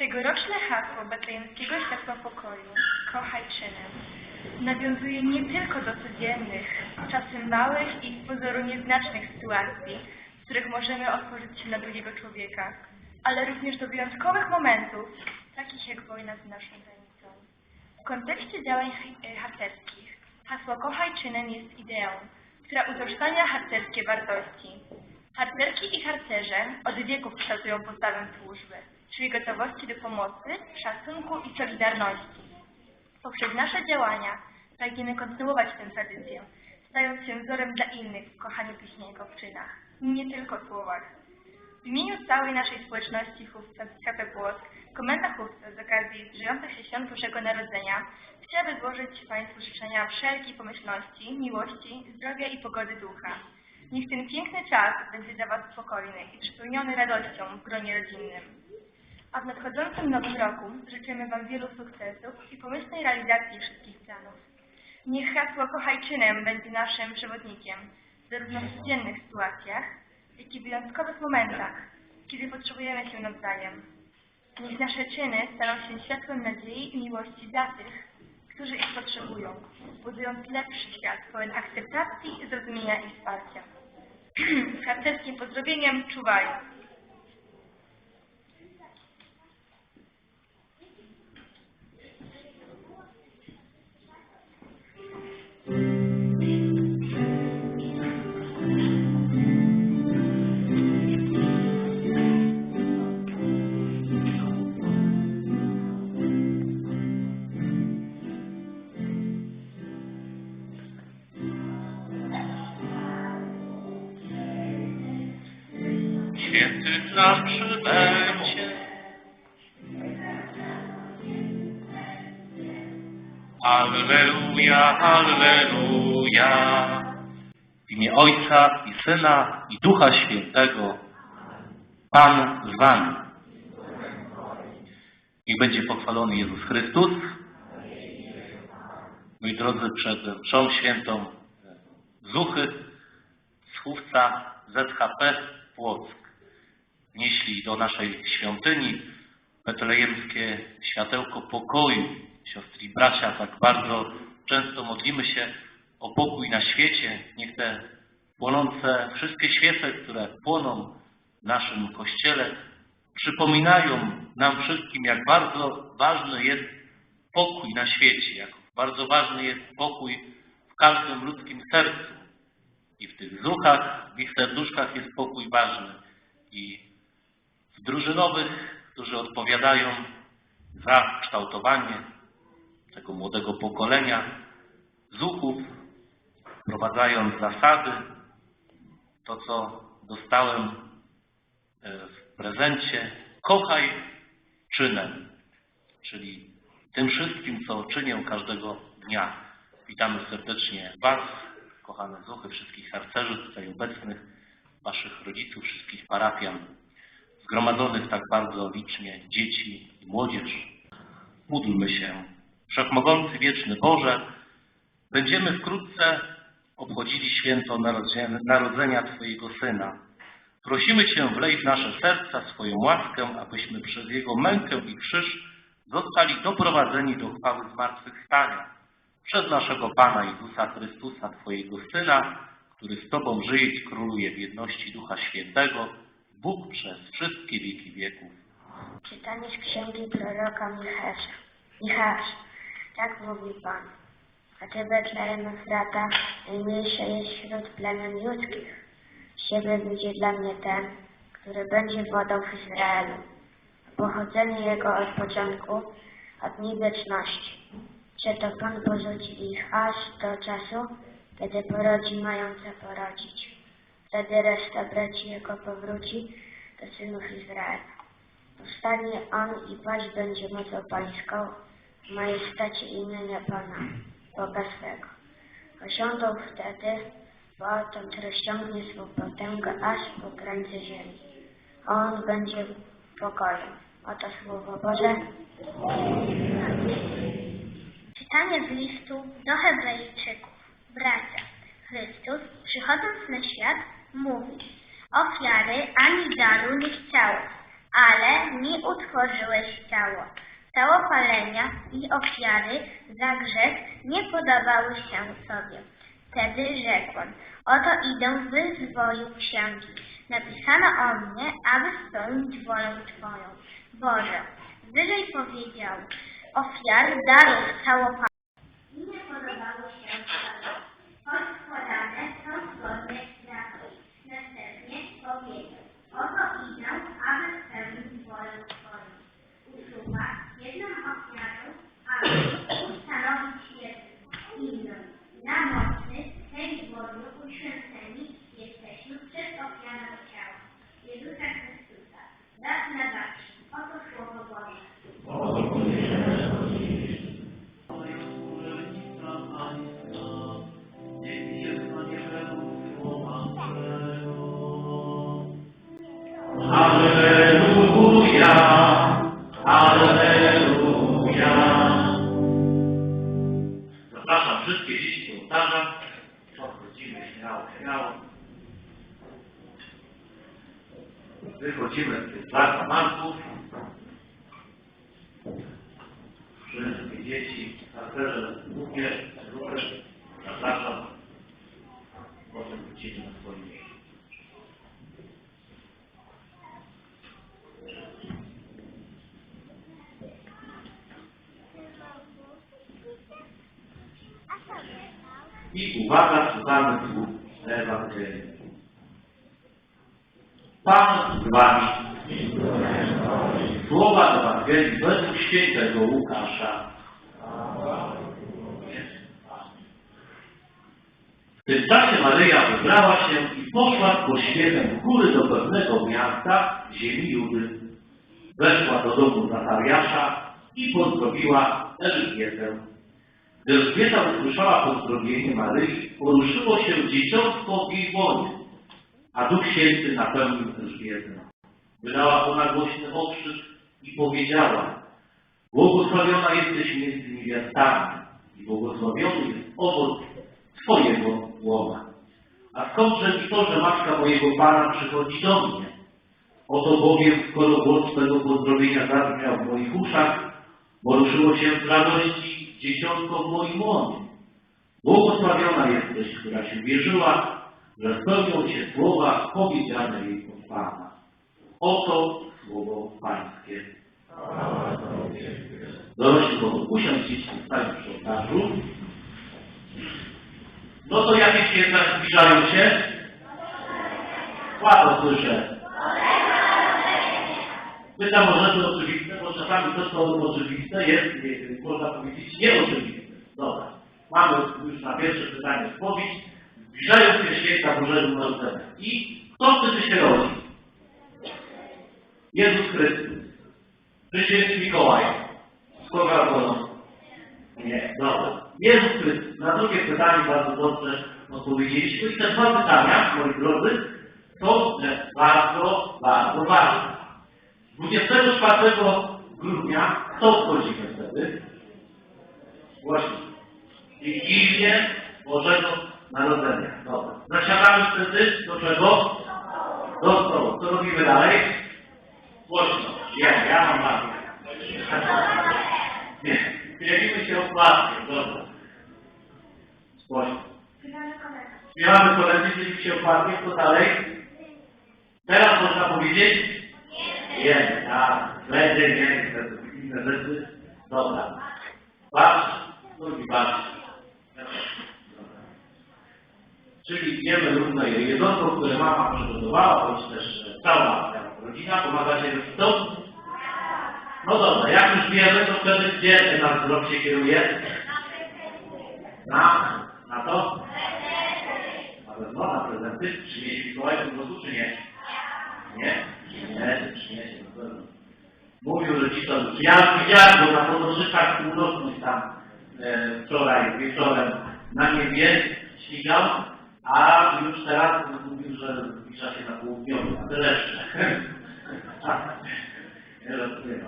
Tegoroczne hasło betlejemskiego światła pokoju Kochaj czynem nawiązuje nie tylko do codziennych, czasem małych i z pozoru nieznacznych sytuacji, w których możemy otworzyć się na drugiego człowieka, ale również do wyjątkowych momentów, takich jak wojna z naszą granicą. W kontekście działań ch- harcerskich hasło Kochaj czynem jest ideą, która utożsamia harcerskie wartości. Harcerki i harcerze od wieków kształtują postawę służby, czyli gotowości do pomocy, szacunku i solidarności. Poprzez nasze działania pragniemy kontynuować tę tradycję, stając się wzorem dla innych w kochaniu bliźniego w czynach, nie tylko słowach. W imieniu całej naszej społeczności Chówca KP Płock, Komenda Chówca z okazji zbliżających się świąt Bożego Narodzenia chciałaby złożyć Państwu życzenia wszelkiej pomyślności, miłości, zdrowia i pogody ducha. Niech ten piękny czas będzie dla Was spokojny i przepełniony radością w gronie rodzinnym. A w nadchodzącym nowym roku życzymy Wam wielu sukcesów i pomyślnej realizacji wszystkich planów. Niech hasło Kochaj czynem będzie naszym przewodnikiem, zarówno w codziennych sytuacjach, jak i w wyjątkowych momentach, kiedy potrzebujemy się nawzajem. Niech nasze czyny staną się światłem nadziei i miłości dla tych, którzy ich potrzebują, budując lepszy świat pełen akceptacji, zrozumienia i wsparcia. Z harcerskim pozdrowieniem czuwaj! Nam przybędzie. Alleluja, Alleluja. W imię Ojca i Syna i Ducha Świętego. Pan z Wami. Niech będzie pochwalony Jezus Chrystus. Moi drodzy, przed mszą świętą Zuchy z Chówca ZHP Płock wnieśli do naszej świątyni betlejemskie światełko pokoju. Siostry i bracia, tak bardzo często modlimy się o pokój na świecie. Niech te płonące wszystkie świece, które płoną w naszym kościele, przypominają nam wszystkim, jak bardzo ważny jest pokój na świecie, jak bardzo ważny jest pokój w każdym ludzkim sercu. I w tych zuchach, w ich serduszkach jest pokój ważny. I drużynowych, którzy odpowiadają za kształtowanie tego młodego pokolenia, zuchów, wprowadzając zasady, to co dostałem e, w prezencie, kochaj czynem, czyli tym wszystkim, co czynię każdego dnia. Witamy serdecznie Was, kochane zuchy, wszystkich harcerzy tutaj obecnych, Waszych rodziców, wszystkich parafian, zgromadzonych tak bardzo licznie dzieci i młodzież. Módlmy się. Wszechmogący, wieczny Boże, będziemy wkrótce obchodzili święto narodzenia- Twojego Syna. Prosimy Cię, wlej w nasze serca swoją łaskę, abyśmy przez Jego mękę i krzyż zostali doprowadzeni do chwały zmartwychwstania. Przez naszego Pana Jezusa Chrystusa, Twojego Syna, który z Tobą żyje i króluje w jedności Ducha Świętego, Bóg przez wszystkie wieki wieków. Czytanie z księgi proroka Michała. Michała. Tak mówi Pan. A Ty, Betlejem Efrata, najmniejsze jest wśród plemion ludzkich. Z Siebie będzie dla mnie ten, który będzie wodą w Izraelu. Pochodzenie Jego od początku, od dni wieczności. Czy to Pan porzuci ich aż do czasu, kiedy porodzi mające porodzić. Wtedy reszta braci Jego powróci do synów Izraela. Powstanie on i paść będzie mocą pańską w majestacie imienia Pana, Boga swego. Osiądą wtedy, bo odtąd rozciągnie swą potęgę aż po krańce ziemi. On będzie pokojem. Oto słowo Boże. Czytanie z listu do Hebrajczyków. Bracia, Chrystus, przychodząc na świat, mówi: Ofiary ani daru nie chciał, ale mi utworzyłeś ciało. Całopalenia i ofiary za grzech nie podobały się sobie. Wtedy rzekłem, oto idę w wyzwoju księgi. Napisano o mnie, aby spełnić wolę Twoją. Boże, wyżej powiedział, ofiar, darów, całopalenia nie Alleluja, Alleluja. Zapraszam wszystkie dzieci do ołtarza. Podchodzimy śmiało, śmiało. Wychodzimy z tych zakłamanków. Wszystkie dzieci, harcerze, głupie, grupy. Zapraszam. Potem wrócimy na swoje miejsce. I uwaga, słuchamy słów Ewangelii. Pan z wami. Słowa Ewangelii według świętego Łukasza. W tym czasie Maryja wybrała się i poszła z pośpiechem góry do pewnego miasta ziemi Judy. Weszła do domu Zachariasza i pozdrowiła Elżbietę. Gdy Elżbieta usłyszała pozdrowienie Maryi, poruszyło się dzieciątko w jej łonie, a Duch Święty napełnił Elżbietę. Wydała ona głośny okrzyk i powiedziała, błogosławiona jesteś między niewiastami i błogosławiony jest owoc Twojego łona. A skądże mi to, że matka mojego Pana przychodzi do mnie? Oto bowiem, skoro głos tego pozdrowienia zabrzmiał w moich uszach, poruszyło się z radości dzieciątko w moim łonie. Błogosławiona jesteś, która się wierzyła, że spełnią się słowa powiedziane jej od Pana. Oto słowo Pańskie. Dorośli mogą usiąść, dzieci zostają przy ołtarzu. No to jakie święta zbliżają się? Słabo słyszę. Pytam o rzeczy oczywiste, bo czasami to, co oczywiste jest, nie, można powiedzieć, nieoczywiste. Dobra. Mamy już na pierwsze pytanie odpowiedź. Zbliżają się święta Bożego Narodzenia. I kto wtedy się rodzi? Jezus Chrystus. Czy święty Mikołaj? Z kogo Apollo? Nie, dobra. Jezus Chrystus. Na drugie pytanie bardzo dobrze odpowiedzieliśmy. I te dwa pytania, moi drodzy, są e, bardzo, bardzo ważne. 24 grudnia co wchodzimy wtedy? Właśnie. Wigilię Bożego Narodzenia. Dobra. Zasiadamy wtedy do czego? Do stołu. Co robimy dalej? Głośno. Ja, ja mam magię. Nie. Dzielimy się opłatkiem. Dobra. Głośno. Śpiewamy koledzy, dzielimy się opłatkiem. Co dalej? Teraz można powiedzieć? Jemy, tak. Będzie, nie, te inne rzeczy. Dobra. Patrz, drugi patrz. Czyli jemy różne jedzonko, które mama przygotowała, bądź też e, cała rodzina pomaga się w domu. No dobra, jak już wiemy, to wtedy gdzie nasz wzrok się kieruje? Na, na to? Na pewno, na prezenty. Przyniesie Mikołaj po prostu, czy nie? Nie? Nie, przyniesie na pewno. Mówił rodzicom, ja widziałem go na podnoszykach północnych tam e, wczoraj, wieczorem na niebie śmigał, a już teraz mówił, że zbliża się na południowy, na Teleszcze. Nie rozumiem.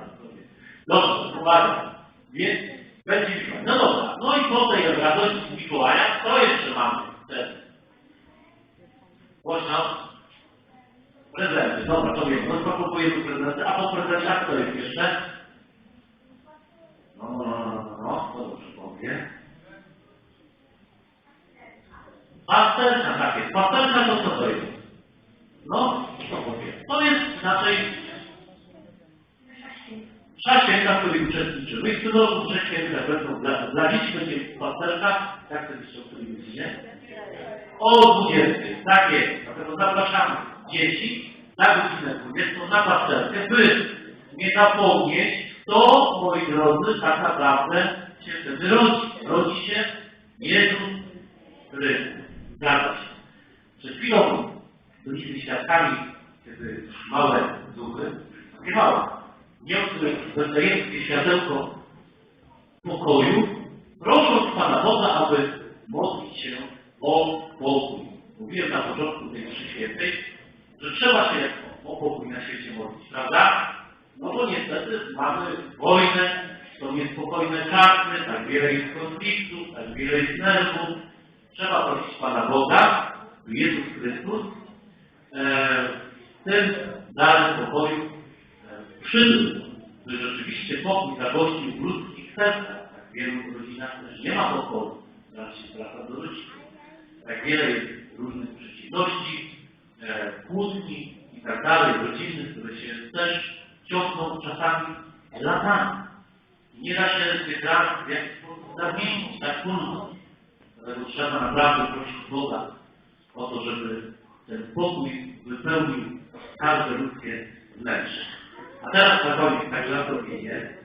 Dobrze, uwaga. Więc będzie Mikołaj. No dobra, no i po tej radości Mikołaja, co jeszcze mamy wtedy? Głośno. Prezenty, dobra, to wiem, no to kupujemy prezenty, a po prezentach co jest jeszcze? No, no, no, no, no, no, to dobrze powiem. Pasterka, tak jest. Pasterka to co to jest? No, co powiem? To jest inaczej Msza święta, w której uczestniczymy. I w roku msze święte będą dla, dla dzieci będzie pasterka, jak to jeszcze o której godzinie? O 20. Tak jest. Dlatego zapraszamy dzieci na godzinę 20 na pasterkę, by nie zapomnieć, kto, moi drodzy, tak naprawdę się wtedy rodzi. Rodzi się Jezus Chrystus. Zgadza się. Przed chwilą byliśmy świadkami, kiedy małe duchy, takie małe, niosły betlejemskie światełko pokoju, prosząc Pana Boga, aby modlić się o pokój. Mówiłem na początku tej mszy świętej, że trzeba się o pokój na świecie modlić, prawda? No bo niestety mamy wojnę, są niespokojne czasy, tak wiele jest konfliktów, tak wiele jest nerwów. Trzeba prosić Pana Boga, Jezus Chrystus e, tym darem pokoju e, przybył, by rzeczywiście pokój zagościł w ludzkich sercach. Tak w wielu rodzinach też nie ma pokoju, brat się zwraca do rodziców. Tak wiele jest różnych przeciwności, kłótni i tak dalej, rodzinnych, które się też ciągną czasami latami. I nie da się tych lat w jakiś sposób zamienić, tak trudno. Dlatego trzeba naprawdę prosić Boga o to, żeby ten pokój wypełnił każde ludzkie wnętrze. A teraz na koniec tak żartobliwie.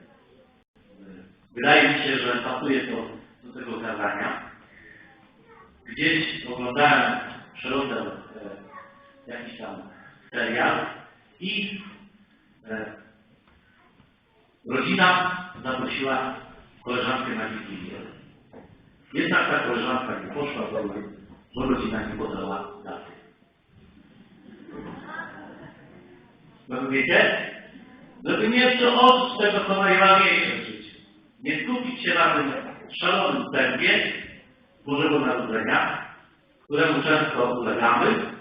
Wydaje mi się, że pasuje to do tego kazania. Gdzieś oglądałem w jakiś tam serial i e, rodzina zaprosiła koleżankę na wigilię. Jednak ta koleżanka nie poszła, bo, bo rodzina nie podała daty. No wy wiecie? Żeby nie przeoczyć tego, co najważniejsze w życiu. Nie skupić się na tym szalonym tempie Bożego Narodzenia, któremu często ulegamy,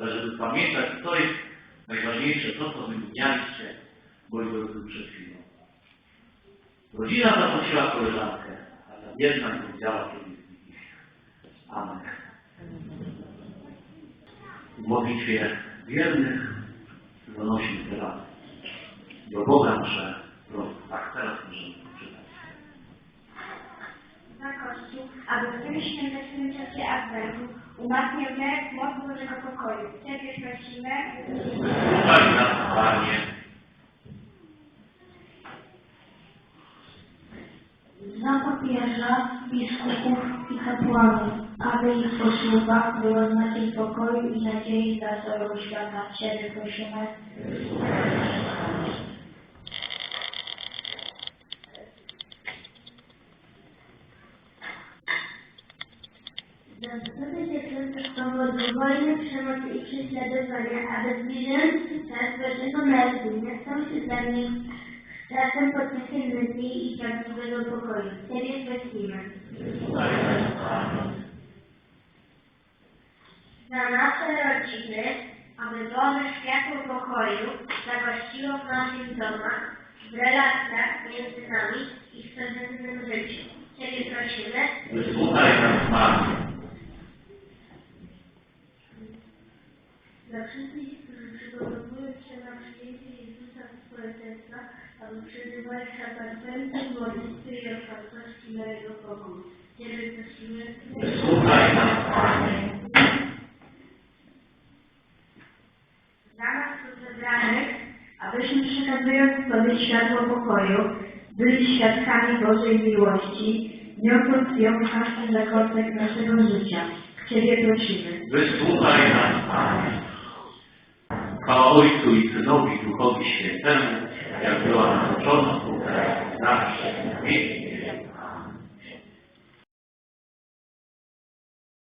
ale żeby pamiętać, co jest najważniejsze, to, co wymienialiście, moi drodzy, przed chwilą. Rodzina zaprosiła koleżankę, a ta jedna nie wiedziała, kiedy jest Wigilia. Amen. W modlitwie wiernych zanosimy teraz do Boga nasze prośby. Tak, teraz możemy aby w tym świątecznym czasie Adwentu umacniał wiarę w moc Bożego pokoju. Ciebie prosimy. Daj nas, Panie, Za papieża, biskupów i kapłanów, aby ich posługa było znakiem pokoju i nadziei dla całego świata. Ciebie prosimy. Za zgodę dziewczęta z powodu wojny, przemocy i prześladowania, aby zbliżający czas Bożego Narodzenia stał się dla nich czasem poczuciem nadziei i prawdziwego pokoju. Ciebie prosimy. Za nasze rodziny, aby Boże światło pokoju zagościło w naszych domach, w relacjach między nami i w codziennym życiu. Ciebie prosimy. Wysłuchaj nas, Panie. Dla wszystkich, którzy przygotowują się na przyjęcie Jezusa w społeczeństwa, aby Adwencie, w modlitwie i otwartości na Jego pokój. Ciebie prosimy. Dla nas tu zebranych, abyśmy przekazując Tobie światło pokoju, byli świadkami Bożej miłości, niosąc ją każdy zakątek naszego życia. Ciebie prosimy. Wysłuchaj nas, Panie. Chwała Ojcu i Synowi, Duchowi Świętemu, jak była na początku, teraz i zawsze, na wieki